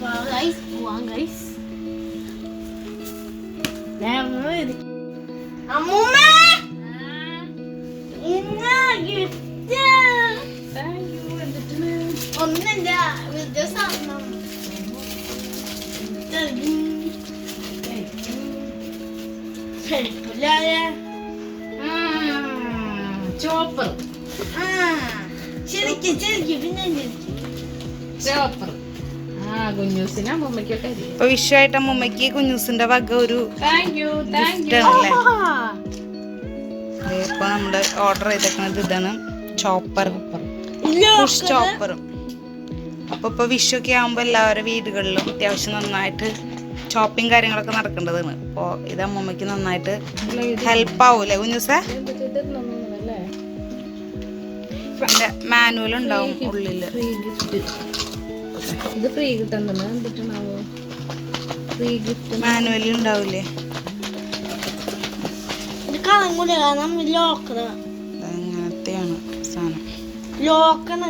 Guys അമ്മൂമ്മ ഇന്ന gift ഒന്നില്ല ശരിക്കില്ലാതെ ചോപ്പർ ശരിക്കും ശരിക്കും പിന്നെ ചോപ്പർ ഇപ്പൊ വിഷുവായിട്ട് അമ്മൂമ്മക്ക് കുഞ്ഞൂസിന്റെ വക ഒരു ഇപ്പൊ നമ്മൾ ഓർഡർ ചെയ്തേക്കുന്നത് ഇതാണ് പുഷ് ചോപ്പറും അപ്പൊ ഇപ്പൊ വിഷു ഒക്കെ ആകുമ്പോ എല്ലാവരുടെ വീടുകളിലും അത്യാവശ്യം നന്നായിട്ട് ഷോപ്പിംഗ് കാര്യങ്ങളൊക്കെ നടക്കേണ്ടതാണ്. അപ്പൊ ഇത് അമ്മമ്മക്ക് നന്നായിട്ട് ഹെൽപ്പ് ആവൂലെ കുഞ്ഞുസേ? മാനുവൽ ഉണ്ടാവും ഉള്ളിൽ. ഇത് ഫ്രീ കിട്ടുന്നത് എന്തിട്ടാണാവോ ഫ്രീ ഗിഫ്റ്റ് മാനുവലി ഉണ്ടാവില്ലേ അങ്ങനത്തെയാണ് സാധനം. ലോക്കാണ്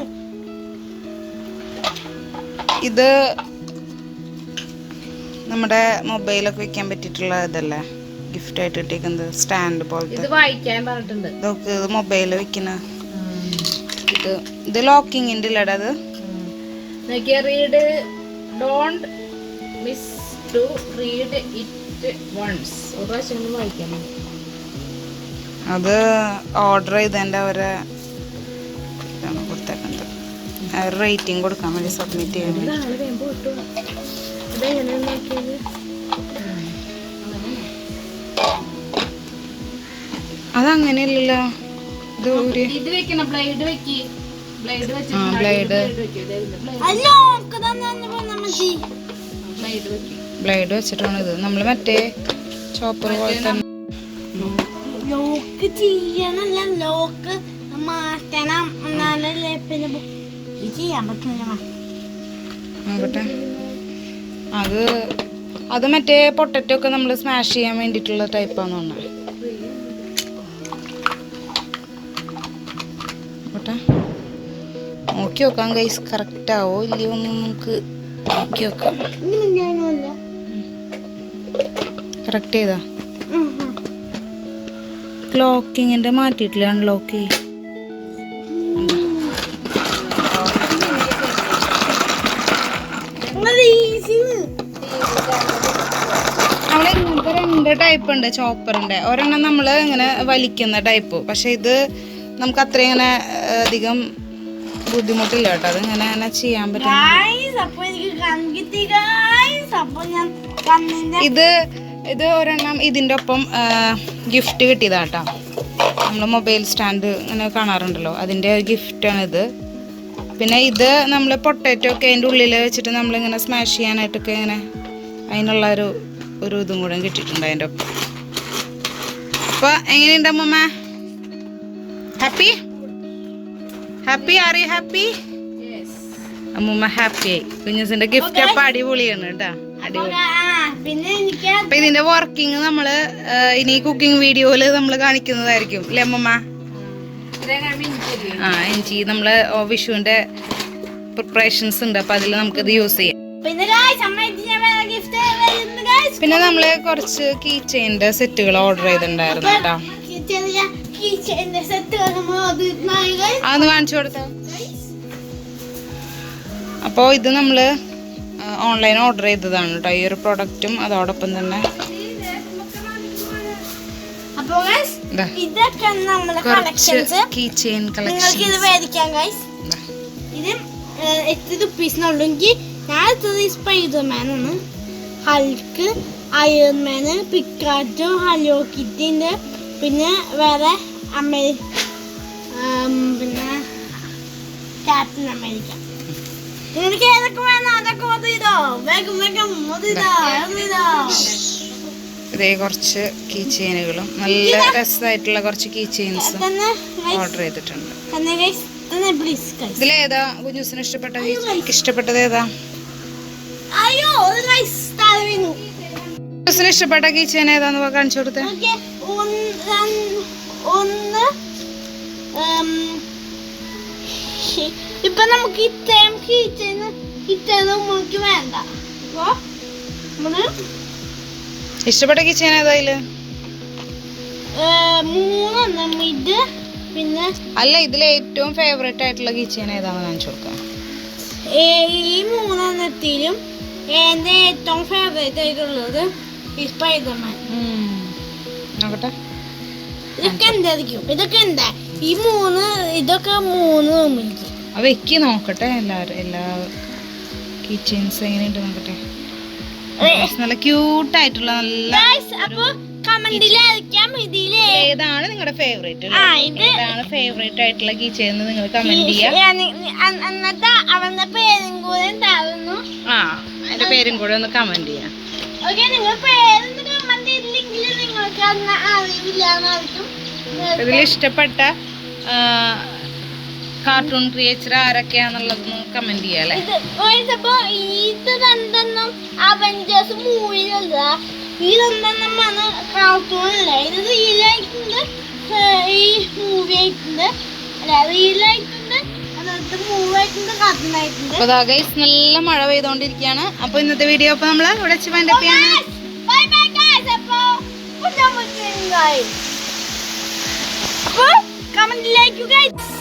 ഇത് നമ്മുടെ മൊബൈലൊക്കെ വെക്കാൻ പറ്റിയിട്ടുള്ള ഇതല്ലേ? ഗിഫ്റ്റ് ആയിട്ട് കിട്ടിയിരിക്കുന്നത്. സ്റ്റാൻഡ് പോലത്തെ. ഇത് വായിക്കാൻ പറഞ്ഞിട്ടുണ്ട്. ഇതൊക്കെ ഇത് മൊബൈലിൽ വെക്കുന്ന ഇത് ഇത് ലോക്കിങ്ങിന്റെ ഇല്ലടാ അത്. നോക്കിയ read don't miss to read it once ഒരു പ്രാവശ്യം കൂടി വായിക്കണം അത് ഓർഡർ ചെയ്തതിന്റെ അവരെ ഇതാണ് കൊടുത്തേക്കുന്നത്. അവർ റേറ്റിംഗ് കൊടുക്കാൻ വേണ്ടി സബ്മിറ്റ് ചെയ്യണം അതങ്ങനെയല്ലല്ലോ. ഇത് ഇത് വെക്കണം ബ്ലൈഡ് വെക്ക്. ബ്ലേഡ് ബ്ലേഡ് ബ്ലേഡ് വെച്ചിട്ടാണ് ഇത്. നമ്മൾ മറ്റേ ചോപ്പർ പോലെ തന്നെ. ലോക്ക് ചെയ്യണല്ല. ലോക്ക് മാറ്റണം. എന്നാലല്ലേ പിന്നെ ബു- ഇത് ചെയ്യാൻ പറ്റില്ല നോക്കട്ടെ അത് അത് മറ്റേ പൊട്ടറ്റോ ഒക്കെ നമ്മൾ സ്മാഷ് ചെയ്യാൻ വേണ്ടിയിട്ടുള്ള ടൈപ്പാന്ന് തോന്നുന്നത് നോക്കി നോക്കാം ഗൈസ് കറക്റ്റ് ആവോ? ഇല്ലയോ എന്ന് നമുക്ക് നോക്കി നോക്കാം. കറക്റ്റ് ചെയ്താ? ക്ലോക്കിങ്ങിന്റെ മാറ്റിയിട്ടില്ല അൺലോക്ക് ചെയ്യും രണ്ട് ടൈപ്പ് ഉണ്ട് ചോപ്പറിന്റെ ഒരെണ്ണം നമ്മൾ ഇങ്ങനെ വലിക്കുന്ന ടൈപ്പ് പക്ഷെ ഇത് നമുക്ക് അത്ര ഇങ്ങനെ അധികം ബുദ്ധിമുട്ടില്ല കേട്ടോ. അത് ഇങ്ങനെ അങ്ങനെ ചെയ്യാൻ പറ്റും. ഇത് ഇത് ഒരെണ്ണം ഇതിന്റെ ഒപ്പം ഗിഫ്റ്റ് കിട്ടിയതാട്ടോ നമ്മൾ മൊബൈൽ സ്റ്റാൻഡ് ഇങ്ങനെ കാണാറുണ്ടല്ലോ. അതിന്റെ ആണ് ഇത്. പിന്നെ ഇത് നമ്മൾ പൊട്ടറ്റോ ഒക്കെ അതിന്റെ ഉള്ളിൽ വെച്ചിട്ട് നമ്മളിങ്ങനെ സ്മാഷ് ചെയ്യാനായിട്ടൊക്കെ ഇങ്ങനെ അതിനുള്ള ഒരു ഒരു ഇതും കൂടെ കിട്ടിയിട്ടുണ്ട് അതിന്റെ ഒപ്പം. അപ്പോൾ എങ്ങനെയുണ്ട് അമ്മമ്മ? Happy happy are you happy അമ്മൂമ്മ ഹാപ്പി ആയി കുഞ്ഞുസിന്റെ ഗിഫ്റ്റ് അപ്പം അടിപൊളിയാണ് കേട്ടോ. അപ്പൊ ഇതിന്റെ വർക്കിംഗ് നമ്മൾ ഇനി കുക്കിംഗ് വീഡിയോയിൽ നമ്മൾ കാണിക്കുന്നതായിരിക്കും. അല്ലേ അമ്മമ്മ? ആ എനിക്ക് നമ്മൾ വിഷുവിന്റെ പ്രിപ്പറേഷൻസ് ഉണ്ട്. അപ്പൊ അതിൽ നമുക്കിത് യൂസ് ചെയ്യാം. പിന്നെ നമ്മൾ കുറച്ച് കീ ചെയിന്റെ സെറ്റുകൾ ഓർഡർ ചെയ്തിട്ടുണ്ടായിരുന്നു കേട്ടോ. കിച്ചന്റെ സെറ്റ് നമ്മൾ അതൊന്ന് കാണിച്ചു കൊടുത്ത. അപ്പോ ഇത് നമ്മൾ ഓൺലൈൻ ഓർഡർ ചെയ്തതാണ് കേട്ടോ ഈ ഒരു പ്രൊഡക്റ്റും അതോടൊപ്പം തന്നെ. കുറച്ച് കീ ചെയിൻ ഇത് മേടിക്കാം ഇത് റുപ്പീസിനുള്ളെങ്കിൽ ഞാൻ ഹൾക്ക് അയർമാന് പിക്കാറ്റോ ഹലോ കിറ്റിന്റെ പിന്നെ വേറെ അമേ ആം, പിന്നെ ക്യാപ്റ്റൻ അമേരിക്ക. നിങ്ങൾക്ക് ഏതൊക്കെ വേണം? അതൊക്കെ ഓർഡർ വേഗം വേഗം ഓർഡർ ഇതേ. കുറച്ച് കീ ചെയിനുകളും നല്ല രസമായിട്ടുള്ള കുറച്ച് കീ ചെയിൻസും ഓർഡർ ചെയ്തിട്ടുണ്ട്. ഇതിലേതാ? കുഞ്ഞൂസിന് ഇഷ്ടപ്പെട്ട ഇഷ്ടപ്പെട്ടത് ഏതാ കുഞ്ഞൂസിന് ഇഷ്ടപ്പെട്ട കീ ചെയിൻ ഏതാന്ന് കാണിച്ചു കൊടുത്തേ. ഒന്ന്. ഇപ്പൊ നമുക്ക് ഇത്രയും കിച്ചന് ഇത്രയും നമുക്ക് വേണ്ട. അപ്പോ നമ്മൾ ഇഷ്ടപ്പെട്ട കിച്ചൻ ഏതാ ഇതിൽ? ഏ, മൂന്നെണ്ണം ഇത് പിന്നെ അല്ല ഇതിൽ ഏറ്റവും ഫേവറേറ്റ് ആയിട്ടുള്ള കിച്ചൻ ഏതാണെന്ന് കാണിച്ചു കൊടുക്കാം. ഈ മൂന്നെണ്ണത്തിലും എന്റെ ഏറ്റവും ഫേവറേറ്റ് ആയിട്ടുള്ളത്? ഈ സ്പൈഡർമാൻ നോക്കട്ടെ. ഇതൊക്കെ എന്തായിരിക്കും? ഇതൊക്കെ എന്താ? ഈ മൂന്ന് ഇതൊക്കെ മൂന്ന് റൂമിലേക്ക് അത് വെക്കി നോക്കട്ടെ എല്ലാവരും എല്ലാ കിച്ചൻസ് എങ്ങനെയുണ്ട് നോക്കട്ടെ. നല്ല ക്യൂട്ട് ആയിട്ടുള്ള നല്ല ഏതാണ് നിങ്ങളുടെ ഫേവറേറ്റ് ഏതാണ് ഫേവറേറ്റ് ആയിട്ടുള്ള കിച്ചൻ എന്ന് നിങ്ങൾ കമന്റ് ചെയ്യാം. പേരും ആ അതിന്റെ പേരും കൂടെ ഒന്ന് കമന്റ് ചെയ്യാം. നിങ്ങൾ പേരൊന്ന് നിങ്ങൾക്ക് അന്ന് ഇതിൽ ഇഷ്ടപ്പെട്ട കാർട്ടൂൺ ക്രിയേച്ചർ ആരൊക്കെയാന്നുള്ളതൊന്ന് കമന്റ് ചെയ്യാല്ലേ ഇത് രണ്ടെണ്ണം അവഞ്ചേഴ്സ് മൂവിയിലല്ല ഈ കാർട്ടൂണില്ല ഇത് റിയലായിട്ടുണ്ട് ഈ മൂവി ആയിട്ടുണ്ട്. അല്ല റിയലായിട്ടുണ്ട് അപ്പൊ നല്ല മഴ പെയ്തോണ്ടിരിക്കുകയാണ്. അപ്പൊ ഇന്നത്തെ വീഡിയോ അപ്പൊ നമ്മൾ ഇവിടെ വെച്ച് What number is? What? Comment like you guys.